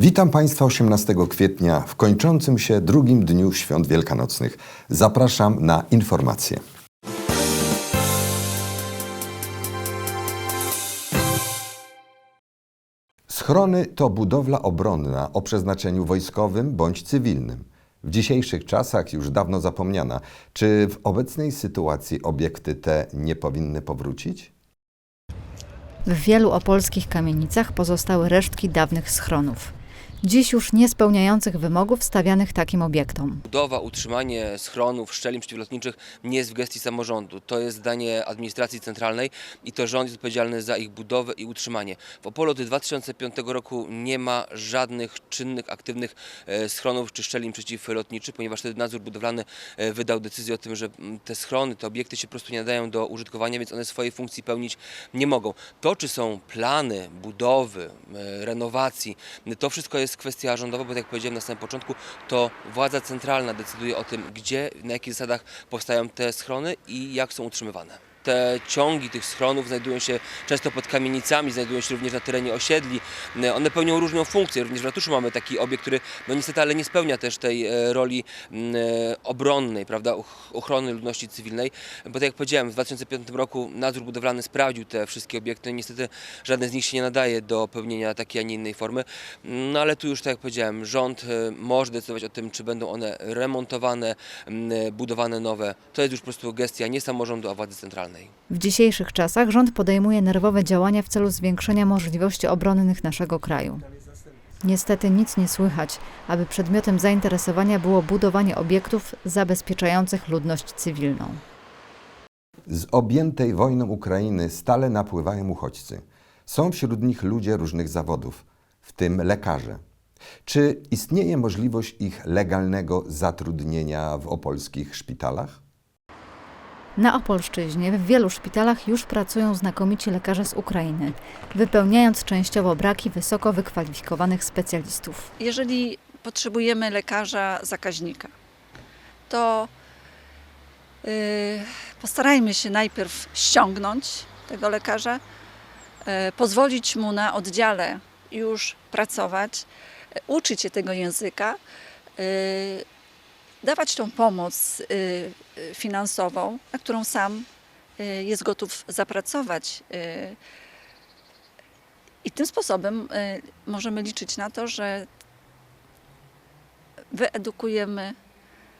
Witam Państwa 18 kwietnia w kończącym się drugim dniu świąt wielkanocnych. Zapraszam na informacje. Schrony to budowla obronna o przeznaczeniu wojskowym bądź cywilnym. W dzisiejszych czasach już dawno zapomniana. Czy w obecnej sytuacji obiekty te nie powinny powrócić? W wielu opolskich kamienicach pozostały resztki dawnych schronów. Dziś już nie spełniających wymogów stawianych takim obiektom. Budowa, utrzymanie schronów, szczelin przeciwlotniczych nie jest w gestii samorządu. To jest zdanie administracji centralnej i to rząd jest odpowiedzialny za ich budowę i utrzymanie. W Opolu od 2005 roku nie ma żadnych czynnych, aktywnych e, schronów czy szczelin przeciwlotniczych, ponieważ wtedy nadzór budowlany e, wydał decyzję o tym, że mm, te schrony, te obiekty się po prostu nie nadają do użytkowania, więc one swojej funkcji pełnić nie mogą. To, czy są plany budowy, e, renowacji, to wszystko jest kwestia rządowa, bo tak jak powiedziałem na samym początku, to władza centralna decyduje o tym, gdzie, na jakich zasadach powstają te schrony i jak są utrzymywane. Te ciągi tych schronów znajdują się często pod kamienicami, znajdują się również na terenie osiedli. One pełnią różną funkcję. Również w ratuszu mamy taki obiekt, który no niestety ale nie spełnia też tej e, roli e, obronnej, prawda, och- ochrony ludności cywilnej. Bo tak jak powiedziałem, w 2005 roku nadzór budowlany sprawdził te wszystkie obiekty. Niestety żaden z nich się nie nadaje do pełnienia takiej, a nie innej formy. No ale tu już, tak jak powiedziałem, rząd e, może decydować o tym, czy będą one remontowane, budowane nowe. To jest już po prostu gestia nie samorządu, a władzy centralnej. W dzisiejszych czasach rząd podejmuje nerwowe działania w celu zwiększenia możliwości obronnych naszego kraju. Niestety nic nie słychać, aby przedmiotem zainteresowania było budowanie obiektów zabezpieczających ludność cywilną. Z objętej wojną Ukrainy stale napływają uchodźcy. Są wśród nich ludzie różnych zawodów, w tym lekarze. Czy istnieje możliwość ich legalnego zatrudnienia w opolskich szpitalach? Na Opolszczyźnie w wielu szpitalach już pracują znakomici lekarze z Ukrainy, wypełniając częściowo braki wysoko wykwalifikowanych specjalistów. Jeżeli potrzebujemy lekarza zakaźnika, to yy, postarajmy się najpierw ściągnąć tego lekarza, yy, pozwolić mu na oddziale już pracować, uczyć się tego języka, yy, dawać tą pomoc yy, yy, finansową, na którą sam yy, jest gotów zapracować. I tym sposobem y, możemy liczyć na to, że wyedukujemy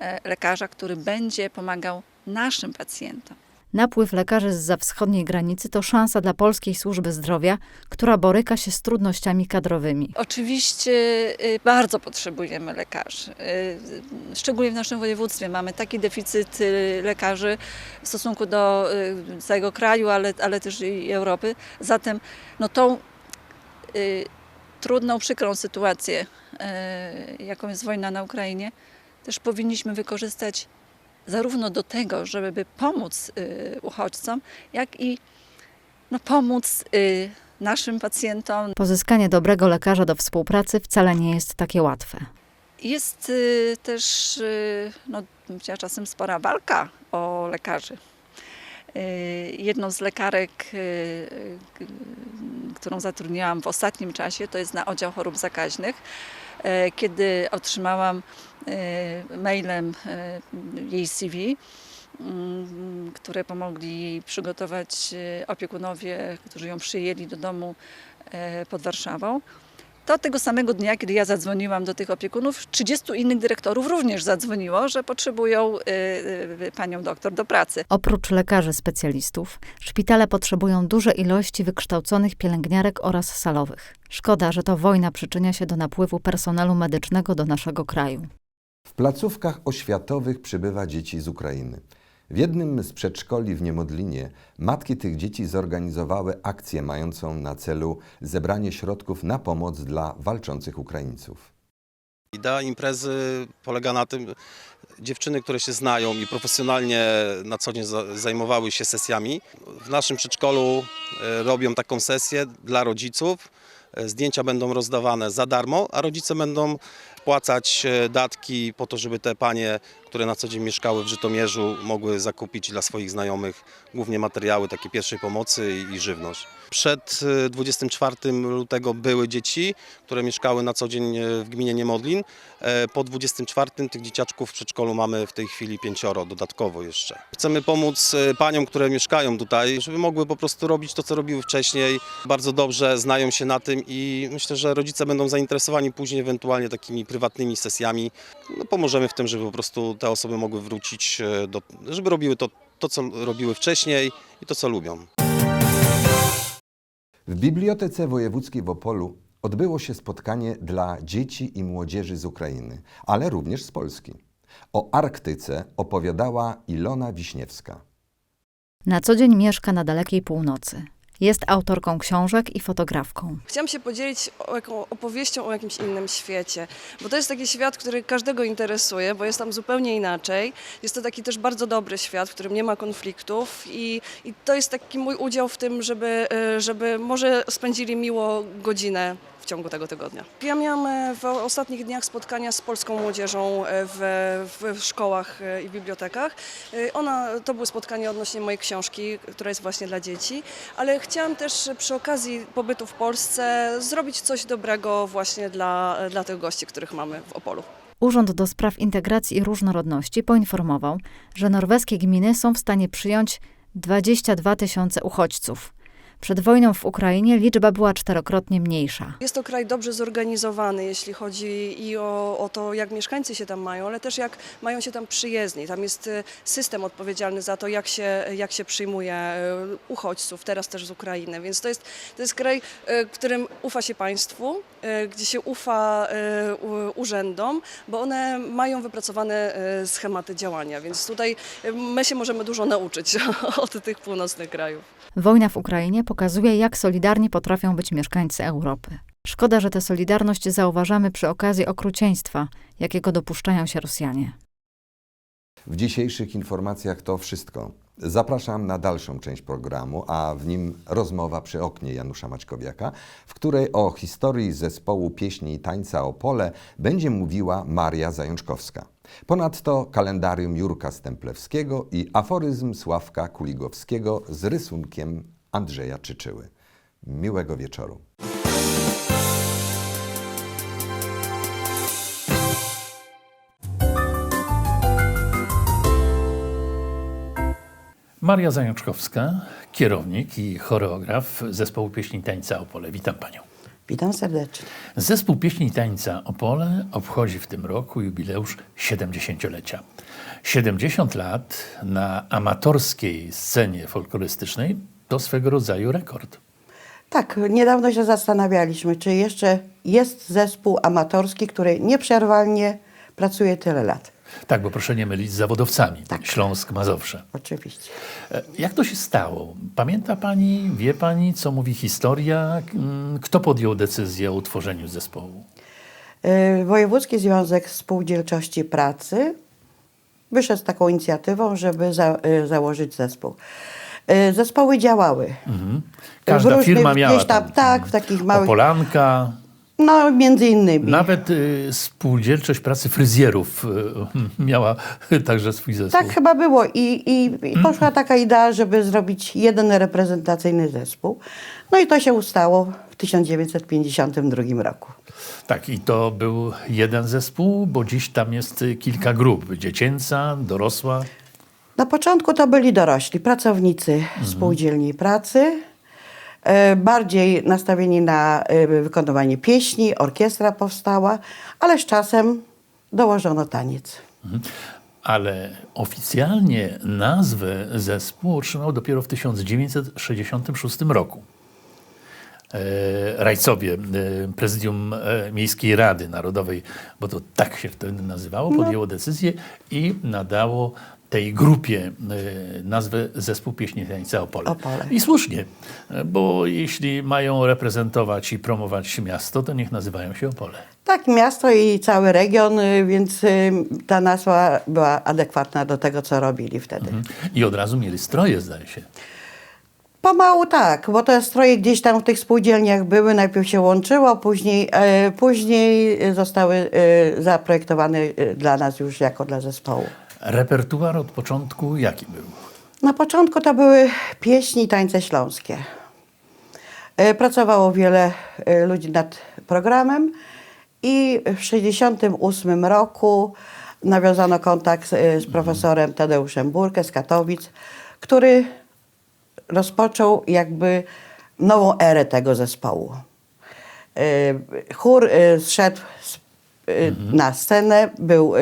e, lekarza, który będzie pomagał naszym pacjentom. Napływ lekarzy z wschodniej granicy to szansa dla polskiej służby zdrowia, która boryka się z trudnościami kadrowymi. Oczywiście y, bardzo potrzebujemy lekarzy. Y, Szczególnie w naszym województwie mamy taki deficyt y, lekarzy w stosunku do całego kraju, ale, ale też i Europy. Zatem no, tą trudną, przykrą sytuację, jaką jest wojna na Ukrainie, też powinniśmy wykorzystać zarówno do tego, żeby pomóc y, uchodźcom, jak i no, pomóc y, naszym pacjentom, Pozyskanie dobrego lekarza do współpracy wcale nie jest takie łatwe. Jest y, też, no, czasem spora walka o lekarzy. Jedną z lekarek, którą zatrudniałam w ostatnim czasie, to jest na oddział chorób zakaźnych. Kiedy otrzymałam mailem y, jej CV, mm, które pomogli jej przygotować y, opiekunowie, którzy ją przyjęli do domu e, pod Warszawą, to tego samego dnia, kiedy ja zadzwoniłam do tych opiekunów, 30 innych dyrektorów również zadzwoniło, że potrzebują panią doktor do pracy. Oprócz lekarzy specjalistów, szpitale potrzebują duże ilości wykształconych pielęgniarek oraz salowych. Szkoda, że to wojna przyczynia się do napływu personelu medycznego do naszego kraju. W placówkach oświatowych przybywa dzieci z Ukrainy. W jednym z przedszkoli w Niemodlinie matki tych dzieci zorganizowały akcję mającą na celu zebranie środków na pomoc dla walczących Ukraińców. Idea imprezy polega na tym, dziewczyny, które się znają i profesjonalnie na co dzień za- zajmowały się sesjami, w naszym przedszkolu e, robią taką sesję dla rodziców. E, Zdjęcia będą rozdawane za darmo, a rodzice będą wpłacać e, datki po to, żeby te panie, które na co dzień mieszkały w Żytomierzu, mogły zakupić dla swoich znajomych głównie materiały takie pierwszej pomocy i, żywność. Przed e, 24 lutego były dzieci, które mieszkały na co dzień e, w gminie Niemodlin. E, Po 24 tych dzieciaczków w przedszkolu mamy w tej chwili pięcioro dodatkowo jeszcze. Chcemy pomóc e, paniom, które mieszkają tutaj, żeby mogły po prostu robić to, co robiły wcześniej. Bardzo dobrze znają się na tym i myślę, że rodzice będą zainteresowani później ewentualnie takimi prywatnymi sesjami. No, pomożemy w tym, żeby po prostu te osoby mogły wrócić, e, do, żeby robiły to, to, co robiły wcześniej i to, co lubią. W Bibliotece Wojewódzkiej w Opolu odbyło się spotkanie dla dzieci i młodzieży z Ukrainy, ale również z Polski. O Arktyce opowiadała Ilona Wiśniewska. Na co dzień mieszka na dalekiej północy. Jest autorką książek i fotografką. Chciałam się podzielić opowieścią o jakimś innym świecie, bo to jest taki świat, który każdego interesuje, bo jest tam zupełnie inaczej. Jest to taki też bardzo dobry świat, w którym nie ma konfliktów i, i to jest taki mój udział w tym, żeby, e, żeby może spędzili miło godzinę w ciągu tego tygodnia. Ja miałam e, w ostatnich dniach spotkania z polską młodzieżą e, w, w szkołach i bibliotekach. Ona, to były spotkania odnośnie mojej książki, która jest właśnie dla dzieci, ale chciałam też przy okazji pobytu w Polsce zrobić coś dobrego właśnie dla, dla tych gości, których mamy w Opolu. Urząd do Spraw Integracji i Różnorodności poinformował, że norweskie gminy są w stanie przyjąć 22 tysiące uchodźców. Przed wojną w Ukrainie liczba była czterokrotnie mniejsza. Jest to kraj dobrze zorganizowany, jeśli chodzi i o, o to, jak mieszkańcy się tam mają, ale też jak mają się tam przyjezdni. Tam jest e, system odpowiedzialny za to, jak się, jak się przyjmuje e, uchodźców, teraz też z Ukrainy. Więc to jest, to jest kraj, e, którym ufa się państwu, gdzie się ufa urzędom, bo one mają wypracowane schematy działania. Więc tutaj my się możemy dużo nauczyć od tych północnych krajów. Wojna w Ukrainie pokazuje, jak solidarni potrafią być mieszkańcy Europy. Szkoda, że tę solidarność zauważamy przy okazji okrucieństwa, jakiego dopuszczają się Rosjanie. W dzisiejszych informacjach to wszystko. Zapraszam na dalszą część programu, a w nim rozmowa przy oknie Janusza Maćkowiaka, w której o historii zespołu pieśni i tańca Opole będzie mówiła Maria Zajączkowska. Ponadto kalendarium Jurka Stemplewskiego i aforyzm Sławka Kuligowskiego z rysunkiem Andrzeja Czyczyły. Miłego wieczoru. Maria Zajączkowska, kierownik i choreograf zespołu pieśni i tańca Opole. Witam Panią. Witam serdecznie. Zespół pieśni i tańca Opole obchodzi w tym roku jubileusz 70-lecia. 70 lat na amatorskiej scenie folklorystycznej to swego rodzaju rekord. Tak, niedawno się zastanawialiśmy, czy jeszcze jest zespół amatorski, który nieprzerwalnie pracuje tyle lat. Tak, bo proszę nie mylić z zawodowcami. Tak. Śląsk, Mazowsze. Oczywiście. E, Jak to się stało? Pamięta Pani, wie Pani, co mówi historia? Mm, Kto podjął decyzję o utworzeniu zespołu? Yy, Wojewódzki Związek Spółdzielczości Pracy wyszedł z taką inicjatywą, żeby za, yy, założyć zespół. Yy, Zespoły działały. Każda różnych- firma miała gdzieś tam, tak, w takich małych- Opolanka, No, między innymi. Nawet y, spółdzielczość pracy fryzjerów y, miała także swój zespół. Tak chyba było i, i, i poszła taka idea, żeby zrobić jeden reprezentacyjny zespół. No i to się ustało w 1952 roku. Tak, i to był jeden zespół, bo dziś tam jest kilka grup. Dziecięca, dorosła. Na początku to byli dorośli, pracownicy spółdzielni pracy, e, bardziej nastawieni na e, wykonywanie pieśni, orkiestra powstała, ale z czasem dołożono taniec. Ale oficjalnie nazwę zespół otrzymał dopiero w 1966 roku. E, Rajcowie, prezydium Miejskiej Rady Narodowej, bo to tak się wtedy nazywało, podjęło decyzję i nadało tej grupie e, nazwę Zespół Pieśni Tańca Opole. Opole. I słusznie, bo jeśli mają reprezentować i promować miasto, to niech nazywają się Opole. Tak, miasto i cały region, y, więc y, ta nazwa była adekwatna do tego, co robili wtedy. I od razu mieli stroje, zdaje się. Pomału tak, bo te stroje gdzieś tam w tych spółdzielniach były, najpierw się łączyło, później, e, później zostały e, zaprojektowane e, dla nas już jako dla zespołu. Repertuar od początku jaki był? Na początku to były pieśni i tańce śląskie. E, Pracowało wiele e, ludzi nad programem i w 1968 roku nawiązano kontakt z, e, z profesorem Tadeuszem Burkę z Katowic, który rozpoczął jakby nową erę tego zespołu. Chór zszedł z, e, na scenę, był e,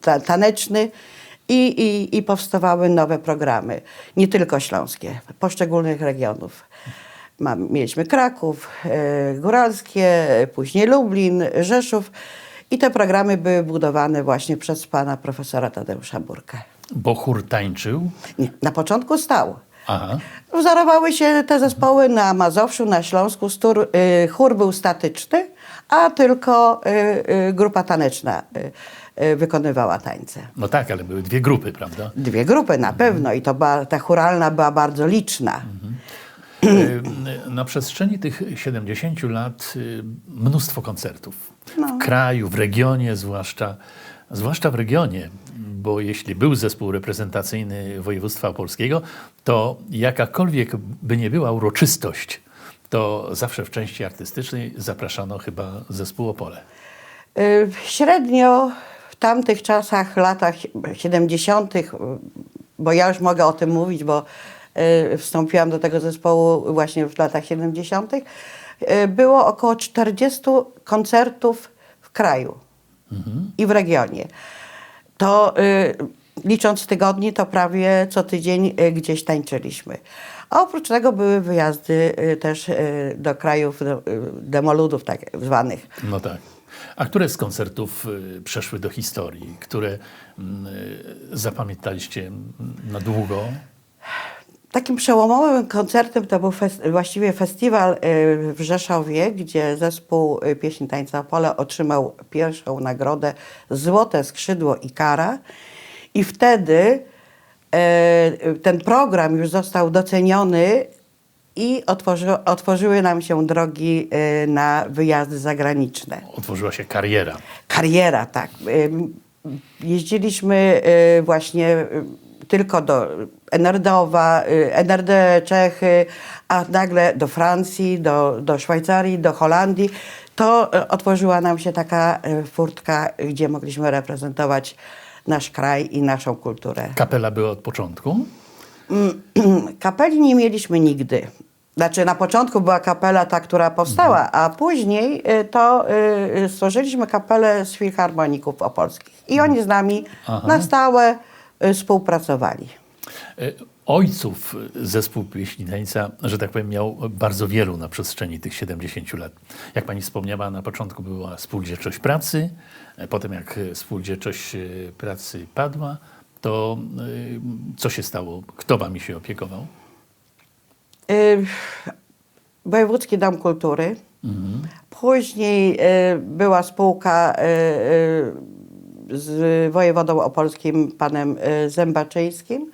ta, taneczny i, i, i powstawały nowe programy, nie tylko śląskie, poszczególnych regionów. Mam, mieliśmy Kraków, Góralskie, później Lublin, Rzeszów i te programy były budowane właśnie przez pana profesora Tadeusza Burkę. Bo chór tańczył. Nie, na początku stał. Aha. Wzorowały się te zespoły na Mazowszu, na Śląsku. Stur, y, chór był statyczny, a tylko y, y, grupa taneczna y, y, wykonywała tańce. No tak, ale były dwie grupy, prawda? Dwie grupy na pewno i to była, ta chóralna była bardzo liczna. E, Na przestrzeni tych 70 lat y, mnóstwo koncertów. W kraju, w regionie zwłaszcza, zwłaszcza w regionie, bo jeśli był zespół reprezentacyjny województwa opolskiego, to jakakolwiek by nie była uroczystość, to zawsze w części artystycznej zapraszano chyba zespół Opole. Y, Średnio w tamtych czasach, latach 70., y, bo ja już mogę o tym mówić, bo y, wstąpiłam do tego zespołu właśnie w latach 70., y, było około 40 koncertów w kraju i w regionie. To y, licząc tygodni, to prawie co tydzień y, gdzieś tańczyliśmy. A oprócz tego były wyjazdy y, też do krajów demoludów tak zwanych. No tak. A które z koncertów przeszły do historii, które mm, zapamiętaliście mm, na długo? Takim przełomowym koncertem to był fes- właściwie festiwal y, w Rzeszowie, gdzie zespół y, Pieśni Tańca Opole otrzymał pierwszą nagrodę Złote Skrzydło Ikara. I wtedy y, ten program już został doceniony i otworzy, otworzyły nam się drogi na wyjazdy zagraniczne. Otworzyła się kariera. Kariera, tak. Jeździliśmy właśnie tylko do NRD-owa, y, NRD Czechy, a nagle do Francji, do, do Szwajcarii, do Holandii. To y, otworzyła nam się taka y, furtka, gdzie mogliśmy reprezentować nasz kraj i naszą kulturę. Kapela była od początku. Kapeli nie mieliśmy nigdy. Znaczy na początku była kapela ta, która powstała, a później to y, stworzyliśmy kapelę z filharmoników opolskich. I oni z nami Aha. na stałe y, współpracowali. E, Ojców zespół pieśni że tak powiem, miał bardzo wielu na przestrzeni tych 70 lat. Jak pani wspomniała, na początku była spółdzielczość pracy, e, potem jak spółdzielczość e, pracy padła, to co się stało? Kto wami się opiekował? Wojewódzki Dom Kultury. Później y, była spółka y, y, z wojewodą opolskim panem y, Zębaczyńskim.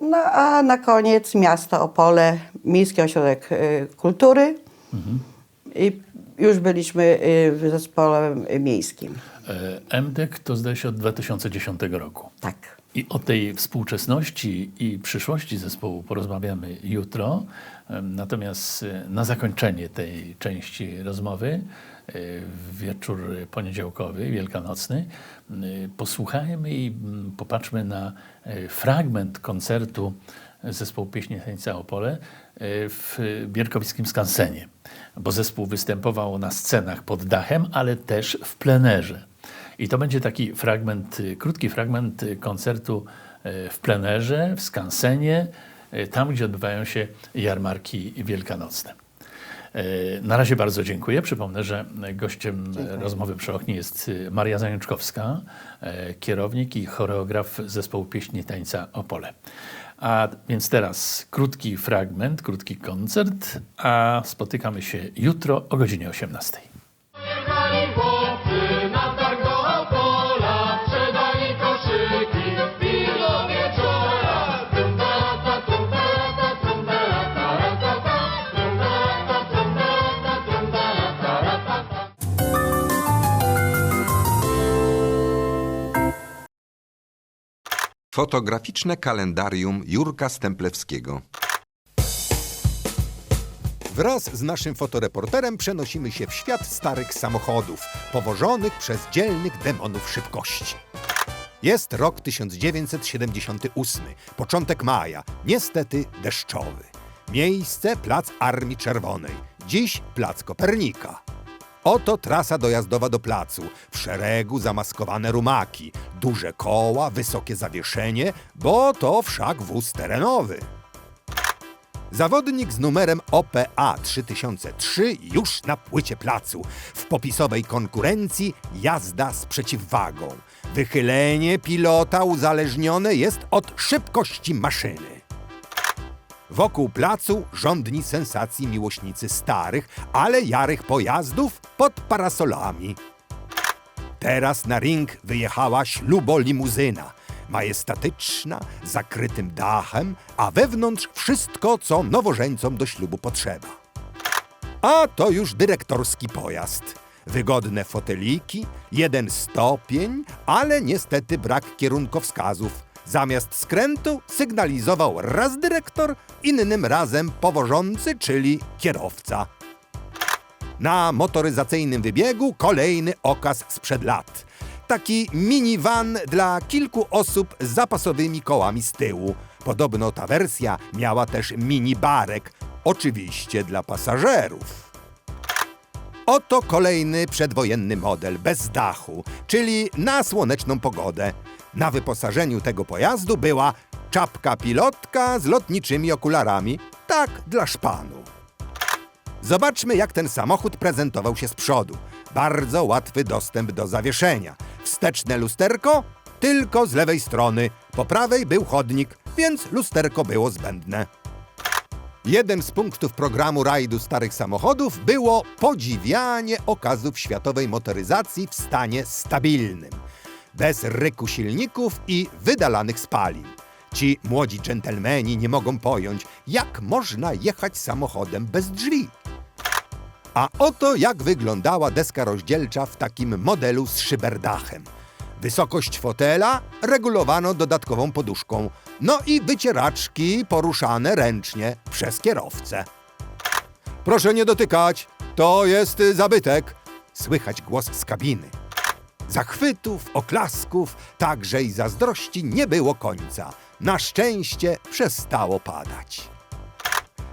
No a na koniec miasto Opole, Miejski Ośrodek y, Kultury. I już byliśmy y, w zespole miejskim. E, MDEK to zdaje się od 2010 roku. Tak. I o tej współczesności i przyszłości zespołu porozmawiamy jutro. Natomiast e, na zakończenie tej części rozmowy, e, wieczór poniedziałkowy, wielkanocny, m, posłuchajmy i popatrzmy na e, fragment koncertu zespołu Pieśni Tańca Opole e, w Bierkowickim Skansenie, bo zespół występował na scenach pod dachem, ale też w plenerze. I to będzie taki fragment, y, krótki fragment y, koncertu y, w plenerze, w skansenie, tam gdzie odbywają się jarmarki wielkanocne. Na razie bardzo dziękuję. Przypomnę, że gościem rozmowy przy oknie jest Maria Zajączkowska, kierownik i choreograf zespołu pieśni tańca Opole. A więc teraz krótki fragment, krótki koncert, a spotykamy się jutro o godzinie 18. Fotograficzne kalendarium Jurka Stemplewskiego. Wraz z naszym fotoreporterem przenosimy się w świat starych samochodów, powożonych przez dzielnych demonów szybkości. Jest rok 1978, początek maja, niestety deszczowy. Miejsce Plac Armii Czerwonej, dziś Plac Kopernika. Oto trasa dojazdowa do placu. W szeregu zamaskowane rumaki, duże koła, wysokie zawieszenie, bo to wszak wóz terenowy. Zawodnik z numerem OPA 3003 już na płycie placu. W popisowej konkurencji jazda z przeciwwagą. Wychylenie pilota uzależnione jest od szybkości maszyny. Wokół placu rządni sensacji miłośnicy starych, ale jarych pojazdów pod parasolami. Teraz na ring wyjechała ślubolimuzyna. Majestatyczna, zakrytym dachem, a wewnątrz wszystko, co nowożeńcom do ślubu potrzeba. A to już dyrektorski pojazd. Wygodne foteliki, jeden stopień, ale niestety brak kierunkowskazów. Zamiast skrętu sygnalizował raz dyrektor, innym razem powożący, czyli kierowca. Na motoryzacyjnym wybiegu kolejny okaz sprzed lat. Taki minivan dla kilku osób z zapasowymi kołami z tyłu. Podobno ta wersja miała też mini barek, oczywiście dla pasażerów. Oto kolejny przedwojenny model bez dachu, czyli na słoneczną pogodę. Na wyposażeniu tego pojazdu była czapka pilotka z lotniczymi okularami, tak dla szpanu. Zobaczmy, jak ten samochód prezentował się z przodu. Bardzo łatwy dostęp do zawieszenia. Wsteczne lusterko tylko z lewej strony. Po prawej był chodnik, więc lusterko było zbędne. Jeden z punktów programu rajdu starych samochodów było podziwianie okazów światowej motoryzacji w stanie stabilnym, bez ryku silników i wydalanych spalin. Ci młodzi dżentelmeni nie mogą pojąć, jak można jechać samochodem bez drzwi. A oto jak wyglądała deska rozdzielcza w takim modelu z szyberdachem. Wysokość fotela regulowano dodatkową poduszką, no i wycieraczki poruszane ręcznie przez kierowcę. Proszę nie dotykać, to jest zabytek. Słychać głos z kabiny. Zachwytów, oklasków, także i zazdrości nie było końca. Na szczęście przestało padać.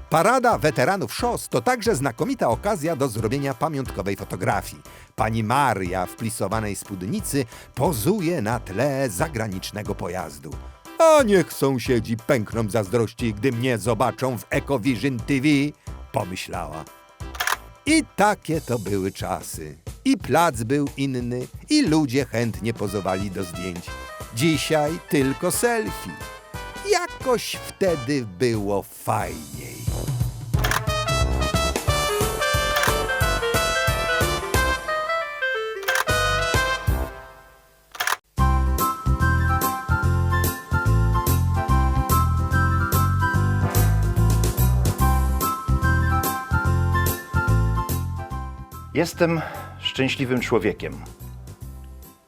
Parada weteranów szos to także znakomita okazja do zrobienia pamiątkowej fotografii. Pani Maria w plisowanej spódnicy pozuje na tle zagranicznego pojazdu. A niech sąsiedzi pękną zazdrości, gdy mnie zobaczą w EcoVision TV, pomyślała. I takie to były czasy. I plac był inny, i ludzie chętnie pozowali do zdjęć. Dzisiaj tylko selfie. Jakoś wtedy było fajniej. Jestem szczęśliwym człowiekiem,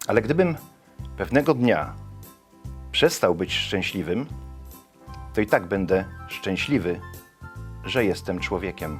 ale gdybym pewnego dnia przestał być szczęśliwym, to i tak będę szczęśliwy, że jestem człowiekiem.